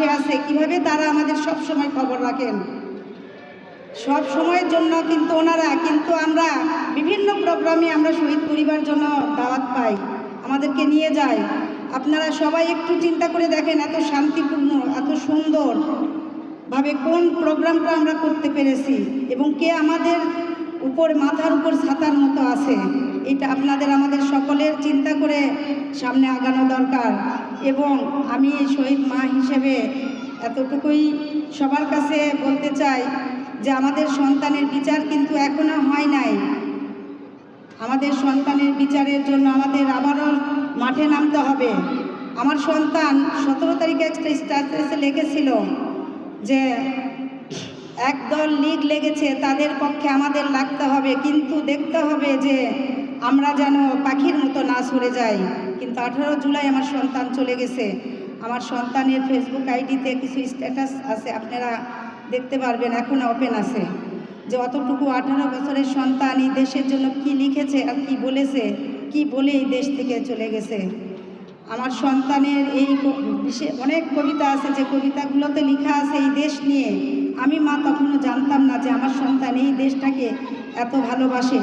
পাশে আছে, কীভাবে তারা আমাদের সব সময় খবর রাখেন? সব সময়ের জন্য কিন্তু ওনারা, কিন্তু আমরা বিভিন্ন প্রোগ্রামে আমরা শহীদ পরিবার জন্য দাওয়াত পাই, আমাদেরকে নিয়ে যায়। আপনারা সবাই একটু চিন্তা করে দেখেন এত শান্তিপূর্ণ, এত সুন্দর ভাবে কোন প্রোগ্রামটা আমরা করতে পেরেছি এবং কে আমাদের উপর, মাথার উপর ছাতার মতো আছে। এটা আপনাদের, আমাদের সকলের চিন্তা করে সামনে আগানো দরকার। এবং আমি শহীদ মা হিসেবে এতটুকুই সবার কাছে বলতে চাই যে আমাদের সন্তানের বিচার কিন্তু এখনও হয় নাই। আমাদের সন্তানের বিচারের জন্য আমাদের আবারও মাঠে নামতে হবে। আমার সন্তান সতেরো তারিখে একটা স্ট্যাটাসে লিখেছিল যে একদল লিগ লেগেছে, তাদের পক্ষে আমাদের লাগতে হবে। কিন্তু দেখতে হবে যে আমরা যেন পাখির মতো না সরে যাই। কিন্তু আঠারো জুলাই আমার সন্তান চলে গেছে। আমার সন্তানের ফেসবুক আইডিতে কিছু স্ট্যাটাস আছে, আপনারা দেখতে পারবেন, এখন ওপেন আছে। যে অতটুকু আঠারো বছরের সন্তান এই দেশের জন্য কি লিখেছে আর কি বলেছে, কি বলে এই দেশ থেকে চলে গেছে। আমার সন্তানের এই ক- বিশে- অনেক কবিতা আছে, যে কবিতাগুলোতে লেখা আছে এই দেশ নিয়ে। আমি মা তখনও জানতাম না যে আমার সন্তান এই দেশটাকে এত ভালোবাসে।